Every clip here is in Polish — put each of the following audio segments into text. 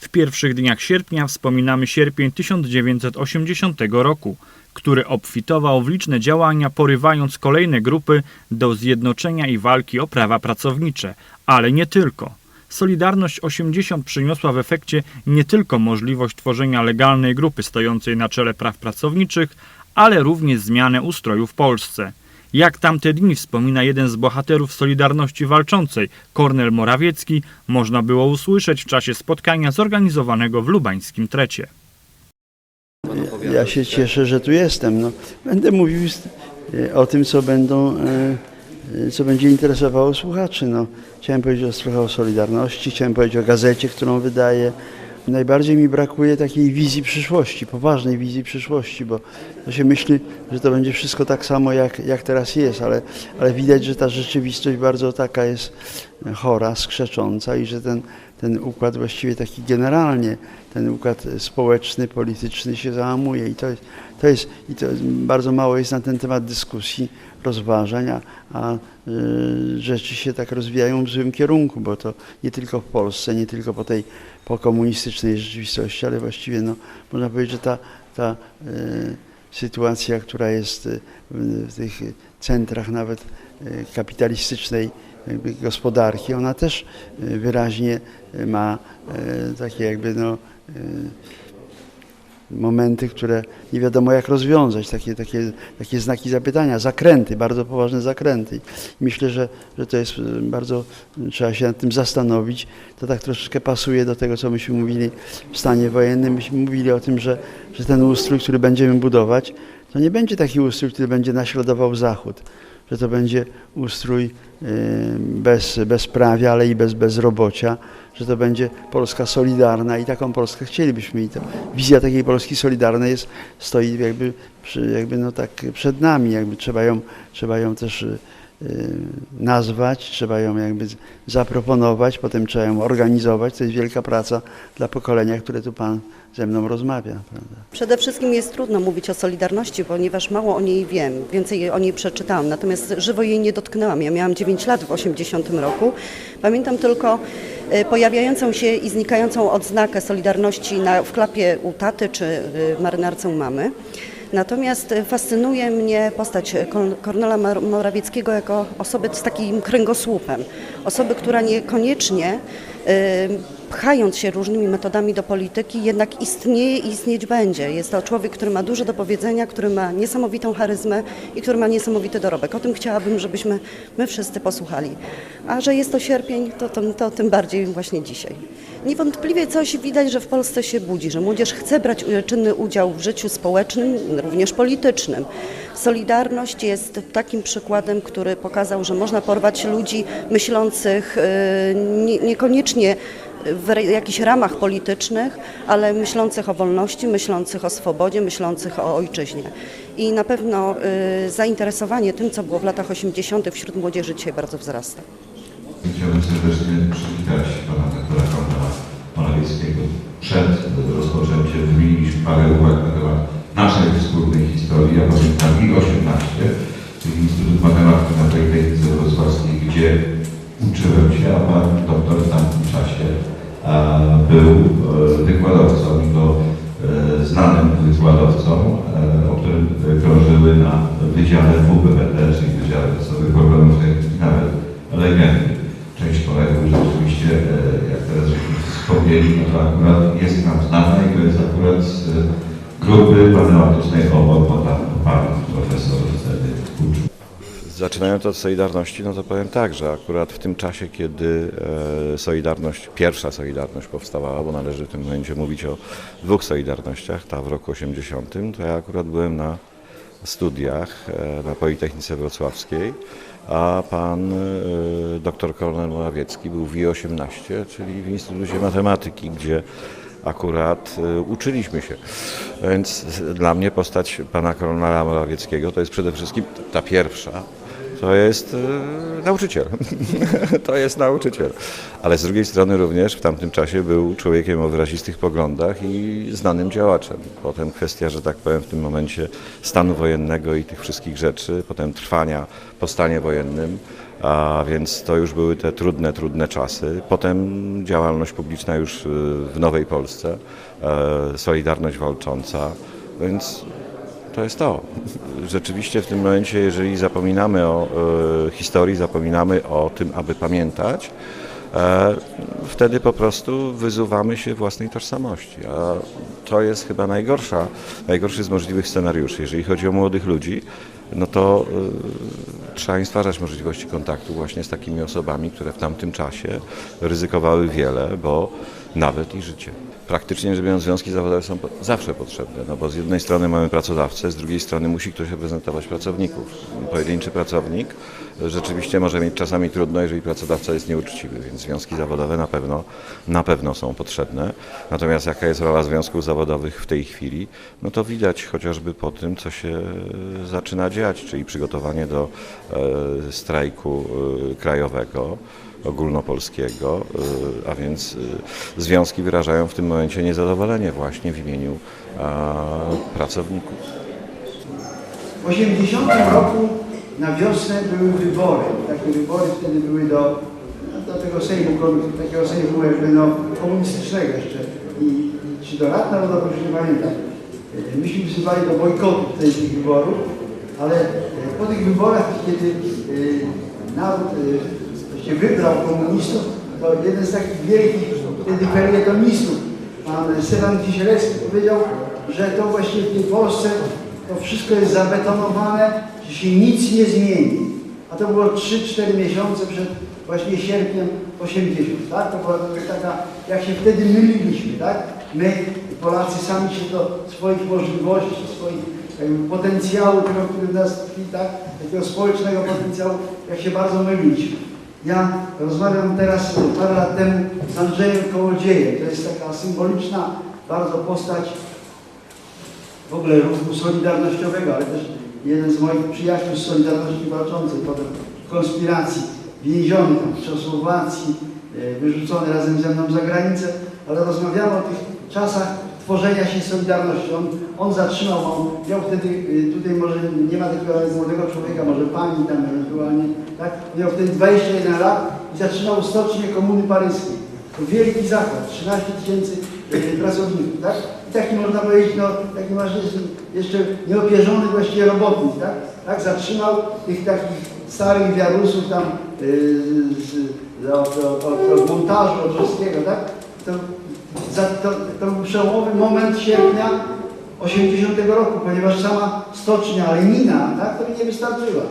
W pierwszych dniach sierpnia wspominamy sierpień 1980 roku, który obfitował w liczne działania, porywając kolejne grupy do zjednoczenia i walki o prawa pracownicze, ale nie tylko. Solidarność 80 przyniosła w efekcie nie tylko możliwość tworzenia legalnej grupy stojącej na czele praw pracowniczych, ale również zmianę ustroju w Polsce. Jak tamte dni wspomina jeden z bohaterów Solidarności Walczącej, Kornel Morawiecki, można było usłyszeć w czasie spotkania zorganizowanego w lubańskim Trecie. Ja się cieszę, że tu jestem. No, będę mówił e, o tym, co będą, e, e, co będzie interesowało słuchaczy. No, chciałem powiedzieć o, trochę o Solidarności, chciałem powiedzieć o gazecie, którą wydaję. Najbardziej mi brakuje takiej wizji przyszłości, poważnej wizji przyszłości, bo to się myśli, że to będzie wszystko tak samo, jak, jak teraz jest, ale, ale widać, że ta rzeczywistość bardzo taka jest chora, skrzecząca i że ten, ten układ właściwie taki generalnie, ten układ społeczny, polityczny się załamuje i to jest, to jest i to bardzo mało jest na ten temat dyskusji, rozważań, a, a y, rzeczy się tak rozwijają w złym kierunku, bo to nie tylko w Polsce, nie tylko po tej pokomunistycznej rzeczywistości, ale właściwie no, można powiedzieć, że ta, ta y, sytuacja, która jest w, w tych centrach nawet y, kapitalistycznej gospodarki, ona też y, wyraźnie y, ma y, takie jakby no, momenty, które nie wiadomo jak rozwiązać, takie, takie, takie znaki zapytania, zakręty, bardzo poważne zakręty. Myślę, że, że to jest bardzo, trzeba się nad tym zastanowić. To tak troszeczkę pasuje do tego, co myśmy mówili w stanie wojennym. Myśmy mówili o tym, że, że ten ustrój, który będziemy budować, to nie będzie taki ustrój, który będzie naśladował Zachód, że to będzie ustrój y, bez bezprawia, ale i bez bezrobocia, że to będzie Polska solidarna i taką Polskę chcielibyśmy. I to wizja takiej Polski solidarnej jest, stoi jakby, jakby no tak przed nami, jakby trzeba ją, trzeba ją też y, nazwać, trzeba ją jakby zaproponować, potem trzeba ją organizować. To jest wielka praca dla pokolenia, które tu Pan ze mną rozmawia. Prawda? Przede wszystkim jest trudno mówić o Solidarności, ponieważ mało o niej wiem, więcej o niej przeczytałam, natomiast żywo jej nie dotknęłam. Ja miałam 9 lat w 80 roku. Pamiętam tylko e, pojawiającą się i znikającą odznakę Solidarności na, w klapie u taty czy e, marynarce u mamy. Natomiast e, fascynuje mnie postać Kor- Kornela Morawieckiego jako osoby z takim kręgosłupem. Osoby, która niekoniecznie e, pchając się różnymi metodami do polityki, jednak istnieje i istnieć będzie. Jest to człowiek, który ma dużo do powiedzenia, który ma niesamowitą charyzmę i który ma niesamowity dorobek. O tym chciałabym, żebyśmy my wszyscy posłuchali. A że jest to sierpień, to, to, to tym bardziej właśnie dzisiaj. Niewątpliwie coś widać, że w Polsce się budzi, że młodzież chce brać czynny udział w życiu społecznym, również politycznym. Solidarność jest takim przykładem, który pokazał, że można porwać ludzi myślących nie, niekoniecznie w jakichś ramach politycznych, ale myślących o wolności, myślących o swobodzie, myślących o ojczyźnie. I na pewno y, zainteresowanie tym, co było w latach 80. wśród młodzieży dzisiaj bardzo wzrasta. Chciałbym serdecznie przywitać pana doktora Konrada Morawieckiego. Przed rozpoczęciem wymieniliśmy parę uwag na temat naszej wspólnej historii. Ja pamiętam i 18, czyli Instytut Matematyki na Politechnice Wrocławskiej, gdzie uczyłem się, a pan doktor w tamtym czasie a, był e, wykładowcą i to e, znanym wykładowcą, e, o którym e, krążyły na Wydziale WPBT, czyli Wydziale Podstawowych Problemów Technicznych, nawet legendy. Część kolegów rzeczywiście, e, jak teraz żeśmy wspomnieli, no to akurat jest nam znana i to jest akurat z e, grupy matematycznej obok, bo tam pan profesor wtedy uczył. Zaczynając od Solidarności, no to powiem tak, że akurat w tym czasie, kiedy e, Solidarność, pierwsza Solidarność powstawała, bo należy w tym momencie mówić o dwóch Solidarnościach, ta w roku 80, to ja akurat byłem na studiach e, na Politechnice Wrocławskiej, a pan e, dr Kornel Morawiecki był w I-18, czyli w Instytucie Matematyki, gdzie akurat uczyliśmy się. Więc dla mnie postać pana Kornela Morawieckiego to jest przede wszystkim ta pierwsza, to jest e, nauczyciel. to jest nauczyciel. Ale z drugiej strony również w tamtym czasie był człowiekiem o wyrazistych poglądach i znanym działaczem. Potem kwestia, że tak powiem, w tym momencie stanu wojennego i tych wszystkich rzeczy, potem trwania po stanie wojennym, a więc to już były te trudne, trudne czasy. Potem działalność publiczna już e, w Nowej Polsce, e, Solidarność Walcząca, więc to jest to. Rzeczywiście w tym momencie, jeżeli zapominamy o e, historii, zapominamy o tym, aby pamiętać, e, wtedy po prostu wyzuwamy się własnej tożsamości. A to jest chyba najgorsza, najgorszy z możliwych scenariuszy. Jeżeli chodzi o młodych ludzi, no to e, trzeba im stwarzać możliwości kontaktu właśnie z takimi osobami, które w tamtym czasie ryzykowały wiele, bo nawet i życie. Praktycznie rzecz biorąc, związki zawodowe są zawsze potrzebne, no bo z jednej strony mamy pracodawcę, z drugiej strony musi ktoś reprezentować pracowników. Pojedynczy pracownik rzeczywiście może mieć czasami trudno, jeżeli pracodawca jest nieuczciwy, więc związki zawodowe na pewno, na pewno są potrzebne. Natomiast jaka jest rola związków zawodowych w tej chwili, no to widać chociażby po tym, co się zaczyna dziać, czyli przygotowanie do e, strajku e, krajowego ogólnopolskiego, y, a więc y, związki wyrażają w tym momencie niezadowolenie właśnie w imieniu pracowników. W 80 roku na wiosnę były wybory. Takie wybory wtedy były do, no, do tego Sejmu, takiego Sejmu no, komunistycznego jeszcze. I, i czy do Rad Narodowych, już nie pamiętam. E, Myśmy wzywali do bojkotu tych wyborów, ale e, po tych wyborach, kiedy e, naród wybrał komunistów, to jeden z takich wielkich wtedy felietonistów, pan Stefan Kisielewski powiedział, że to właśnie w tej Polsce to wszystko jest zabetonowane, że się nic nie zmieni. A to było 3-4 miesiące przed właśnie sierpniem 80, tak? To była taka, jak się wtedy myliliśmy, tak? My, Polacy, sami się do swoich możliwości, swoich jakby potencjału, który nas tkwi, tak? Takiego społecznego potencjału, jak się bardzo myliliśmy. Ja rozmawiam teraz e, parę lat temu z Andrzejem Kołodziejem. To jest taka symboliczna bardzo postać w ogóle ruchu solidarnościowego, ale też jeden z moich przyjaciół z Solidarności Walczącej, potem w konspiracji, więziony w Czechosłowacji, e, wyrzucony razem ze mną za granicę, ale rozmawiamy o tych czasach tworzenia się Solidarności. On, zatrzymał, on miał wtedy, e, tutaj może nie ma takiego młodego człowieka, może pani tam ewentualnie, tak? Miał wtedy 21 lat i zaczynał stocznię Komuny Paryskiej. To wielki zakład, 13 tysięcy e, pracowników, tak? I taki można powiedzieć, no, taki masz jeszcze, nieopierzony właściwie robotnik, tak? Tak, zatrzymał tych takich starych wiarusów tam yy, z, od montażu, od wszystkiego, tak? To, za, to, to był przełomowy moment sierpnia 80 roku, ponieważ sama stocznia, ale mina, tak, to mi nie wystarczyła.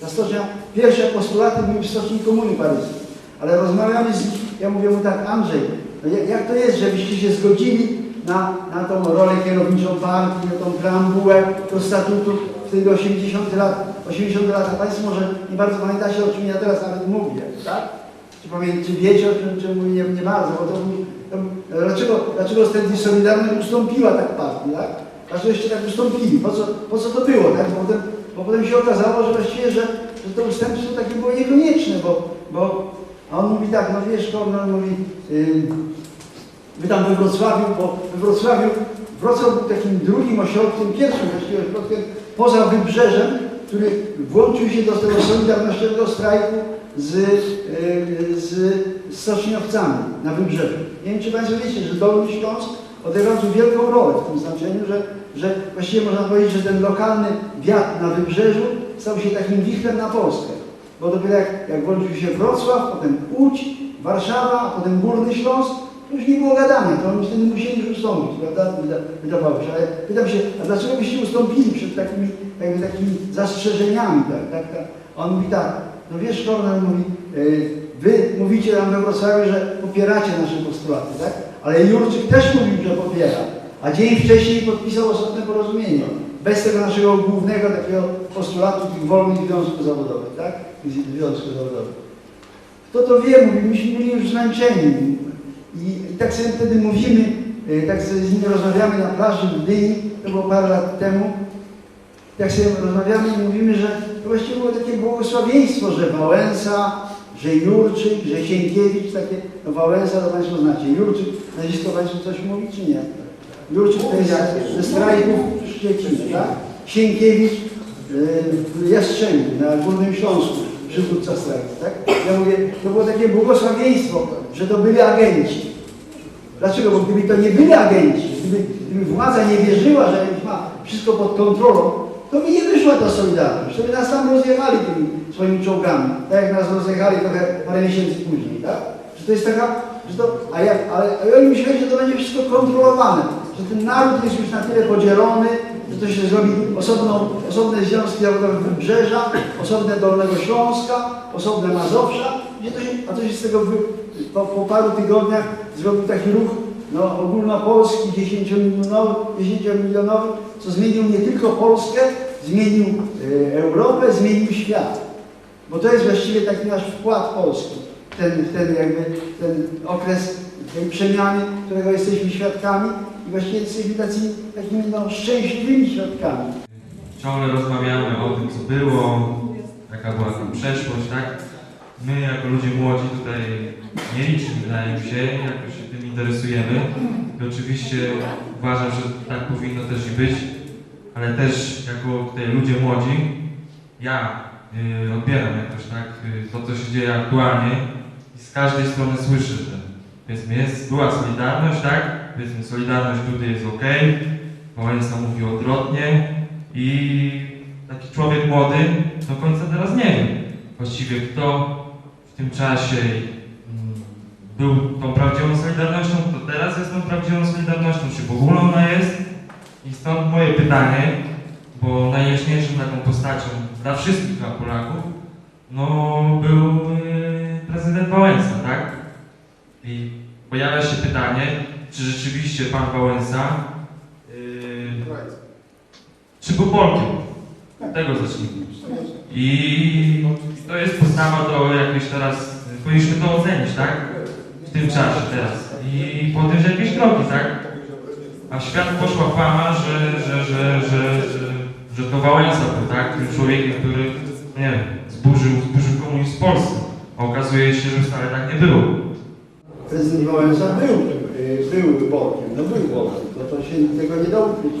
Ta stocznia, pierwsze postulaty były w stoczni Komuny Paryskiej. Ale rozmawiamy z ja mówię mu tak, Andrzej, no jak, to jest, żebyście się zgodzili na, na tą rolę kierowniczą partii, na tą preambułę do statutu wtedy 80 lat, 80 lat, a Państwo może nie bardzo pamiętacie, o czym ja teraz nawet mówię, tak? Czy, pamię, czy wiecie, o czym, czym mówię, nie, nie bardzo, bo to, był- dlaczego, dlaczego wtedy Solidarność ustąpiła tak partii, tak? Dlaczego jeszcze tak ustąpili? Po co, po co to było, tak? Bo potem, bo potem się okazało, że właściwie, że, że to ustępstwo takie było niekonieczne, bo, bo a on mówi tak, no wiesz, Kornel mówi, yy, my tam we Wrocławiu, bo we Wrocławiu, Wrocław był takim drugim ośrodkiem, pierwszym właściwie ośrodkiem poza wybrzeżem, który włączył się do tego solidarnościowego strajku z, yy, z stoczniowcami na wybrzeżu. Nie wiem, czy Państwo wiecie, że Dolny Śląsk odegrał tu wielką rolę w tym znaczeniu, że, że właściwie można powiedzieć, że ten lokalny wiatr na wybrzeżu stał się takim wichrem na Polskę. Bo dopiero jak, jak włączył się Wrocław, potem Łódź, Warszawa, potem Górny Śląsk, to już nie było gadania, to oni wtedy musieli już ustąpić, prawda? Wyda, wydawało się. Ale pytam się, a dlaczego byście ustąpili przed takimi, takimi zastrzeżeniami, tak, tak, tak? On mówi tak, no wiesz, Kornel mówi, wy mówicie nam we Wrocławiu, że popieracie nasze postulaty, tak? Ale Jurczyk też mówił, że popiera, a dzień wcześniej podpisał osobne porozumienie. Bez tego naszego głównego takiego postulatu tych wolnych związków zawodowych, tak? Związków zawodowych. Kto to wie, mówi, myśmy byli już zmęczeni. I, I tak sobie wtedy mówimy, e, tak sobie z nimi rozmawiamy na plaży w Gdyni, to było parę lat temu, tak sobie rozmawiamy i mówimy, że to właściwie było takie błogosławieństwo, że Wałęsa, że Jurczyk, że Sienkiewicz, takie, no Wałęsa to Państwo znacie, Jurczyk, nazwisko Państwu coś mówi czy nie? Jurczyk to jest jak ze strajków w tak? Sienkiewicz, yy, Jastrzębie na Górnym Śląsku, przywódca strajku, tak? Ja mówię, to było takie błogosławieństwo, że to byli agenci. Dlaczego? Bo gdyby to nie byli agenci, gdyby, gdyby władza nie wierzyła, że ma wszystko pod kontrolą, to by nie wyszła ta Solidarność. To by nas tam rozjechali tymi swoimi czołgami. Tak jak nas rozjechali trochę parę miesięcy później, tak? Że to jest taka, że to, a jak, ale oni myśleli, że to będzie wszystko kontrolowane. Że ten naród jest już na tyle podzielony, że to się zrobi osobną, osobne związki zawodowe Wybrzeża, osobne Dolnego Śląska, osobne Mazowsza, gdzie to się, a to się z tego wy, po, po paru tygodniach zrobił taki ruch no, ogólnopolski, 10-milionowy, 10-milionowy, co zmienił nie tylko Polskę, zmienił e, Europę, zmienił świat. Bo to jest właściwie taki nasz wkład Polski, ten, ten jakby ten okres tej przemiany, którego jesteśmy świadkami i właściwie jesteśmy tacy, takimi no, szczęśliwymi świadkami. ciągle rozmawiamy o tym, co było, jaka była tam przeszłość, tak? My jako ludzie młodzi tutaj nie liczymy, wydaje mi się, jakoś interesujemy. I oczywiście uważam, że tak powinno też i być, ale też jako tutaj ludzie młodzi, ja y, odbieram jakoś tak y, to, co się dzieje aktualnie i z każdej strony słyszę, że powiedzmy jest, była Solidarność, tak? Powiedzmy Solidarność tutaj jest ok, Wałęsa mówi odwrotnie, i taki człowiek młody do końca teraz nie wie właściwie kto w tym czasie był tą prawdziwą Solidarnością, kto teraz jest tą prawdziwą Solidarnością, czy w ogóle ona jest. I stąd moje pytanie, bo najjaśniejszą taką postacią dla wszystkich Polaków, no był yy, prezydent Wałęsa, tak? I pojawia się pytanie, czy rzeczywiście pan Wałęsa yy, czy był Polkiem? Tego zacznijmy. I to jest podstawa do jakiejś teraz, powinniśmy to ocenić, tak? Tym czasie teraz. I podjąć jakieś kroki, tak? A świat poszła fama, że, że, że, że, że, że to Wałęsa był, tak? Tym człowiekiem, który, nie wiem, zburzył, zburzył komunizm w Polsce. A okazuje się, że wcale tak nie było. Prezydent Wałęsa był, był Bolkiem, no był Bolkiem, to, to się tego nie da ukryć.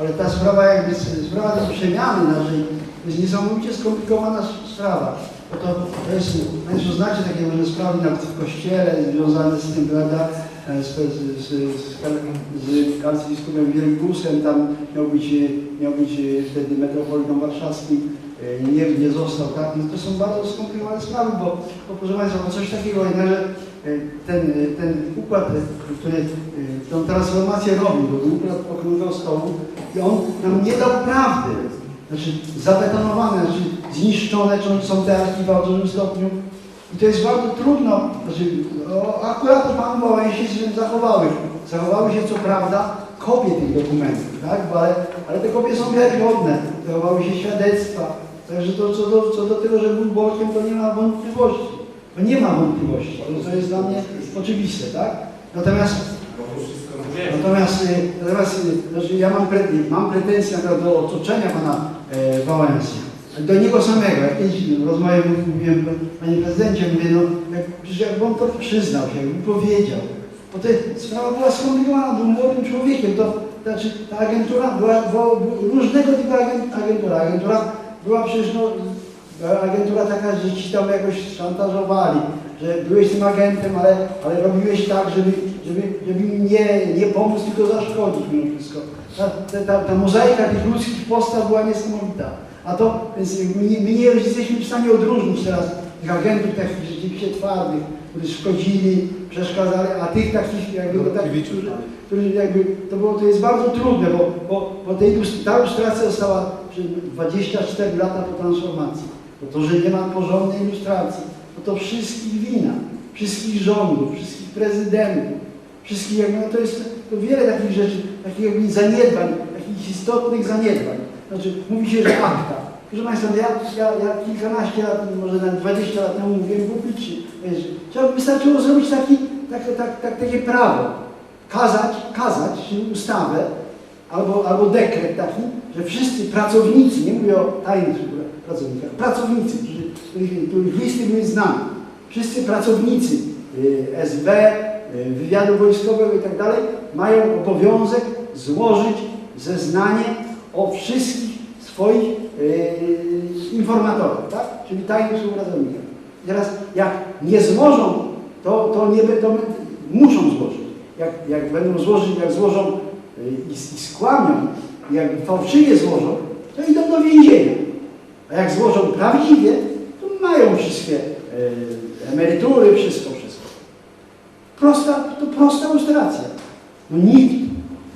Ale ta sprawa jakby, sprawa tej przemiany naszej, to jest niesamowicie skomplikowana sprawa. Bo to, to jest, Państwo znacie takie różne sprawy nawet w kościele związane z tym, prawda, e, z, z, z, z, z arcybiskupem Wielkusem, tam miał być, miał być wtedy metropolitą warszawskim, e, nie, nie został, tak? No to są bardzo skomplikowane sprawy, bo, bo proszę Państwa, coś takiego, jednakże e, ten, ten układ, który tą transformację robił, układ okrągłego stołu i on nam nie dał prawdy. Znaczy zabetonowane, znaczy zniszczone są te archiwa w dużym stopniu. I to jest bardzo trudno, znaczy, o, akurat Pan Wałęsie się zachowały. Zachowały się co prawda kopie tych dokumentów, tak? Ale, ale te kopie są wiarygodne, zachowały się świadectwa. Także to, co, do, co do tego, że był Bolkiem, to nie ma wątpliwości. To nie ma wątpliwości, to, to jest dla mnie oczywiste, tak? Natomiast Natomiast, y, natomiast y, znaczy ja mam, pre, mam przykład do otoczenia pana e, Wałęsy. Do niego samego. Jak kiedyś w rozmowie mówiłem, panie prezydencie, mówię, no jak, jakby on to przyznał się, jakby powiedział. Bo to sprawa była skomplikowana, był młodym człowiekiem. To znaczy ta agentura była, była różnego typu agen- agentura. Agentura była przecież no, agentura taka, że ci tam jakoś szantażowali, że byłeś tym agentem, ale, ale robiłeś tak, żeby, żeby, żeby im nie, nie pomóc, tylko zaszkodzić mimo wszystko. Ta, ta, ta, mozaika tych ludzkich postaw była niesamowita. A to, więc my, nie- my nie jesteśmy w stanie odróżnić teraz tych agentów takich rzeczywiście twardych, którzy szkodzili, przeszkadzali, a tych takich jakby, no, takich, którzy, którzy jakby, to było, to jest bardzo trudne, bo, bo, bo tej, ta ilustracja została przy 24 lata po transformacji. Bo to, że nie ma porządnej ilustracji, to to wszystkich wina, wszystkich rządów, wszystkich prezydentów, wszystkich, jakby, no to jest to wiele takich rzeczy, takich jakby zaniedbań, takich istotnych zaniedbań. Znaczy, mówi się, że akta. Proszę Państwa, no ja, ja, ja kilkanaście lat, może nawet 20 lat temu mówiłem publicznie, trzeba wystarczyło zrobić taki, tak, tak, tak, takie prawo, kazać, kazać, czyli ustawę, albo, albo dekret taki, że wszyscy pracownicy, nie mówię o tajnych pracownikach. Pracownicy, których, listy były znane. Wszyscy pracownicy y, SB, wywiadu wojskowego i tak dalej mają obowiązek złożyć zeznanie o wszystkich swoich y, informatorach, tak? czyli tajnych współpracownikach. Teraz jak nie złożą, to, to, nie, my- muszą złożyć. Jak, jak będą złożyć, jak złożą y, i, i skłamią, jak fałszywie złożą, to idą do więzienia. A jak złożą prawdziwie, to mają wszystkie emerytury, wszystko. Prosta, to prosta lustracja. No nikt,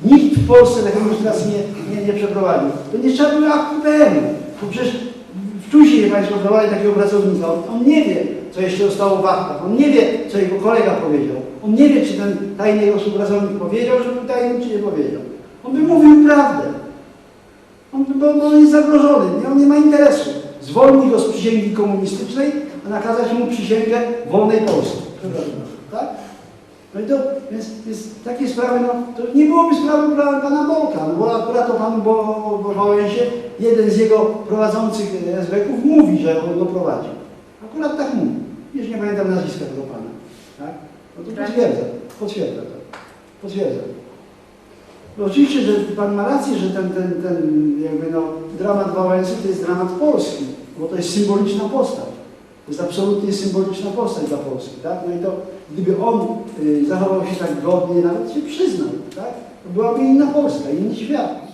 nikt w Polsce takiej lustracji nie, nie, nie przeprowadził. To nie trzeba było aktu. Bo przecież wcześniej Państwo próbowali takiego pracownika. On, on nie wie, co jeszcze zostało w aktach. On nie wie, co jego kolega powiedział. On nie wie, czy ten tajny jego współpracownik powiedział, że był tajny, czy nie powiedział. On by mówił prawdę. On, bo, on jest zagrożony, nie? on nie ma interesu. Zwolni go z przysięgi komunistycznej, a nakazać mu przysięgę wolnej Polski. Tak? No i to, więc, więc takie sprawy, no, to nie byłoby sprawy pana, pana Bolka, no bo akurat o panu Bo, Wałęsie jeden z jego prowadzących SB-ków mówi, że on go prowadził. Akurat tak mówi. Już nie pamiętam nazwiska tego pana. Tak? No to potwierdza, potwierdza to. Potwierdza. No oczywiście, że Pan ma rację, że ten, ten, ten jakby no, dramat Wałęsy to jest dramat Polski, bo to jest symboliczna postać. To jest absolutnie symboliczna postać dla Polski, tak? No i to, gdyby on y, zachował się tak godnie, nawet się przyznał, tak? To byłaby inna Polska, inny świat.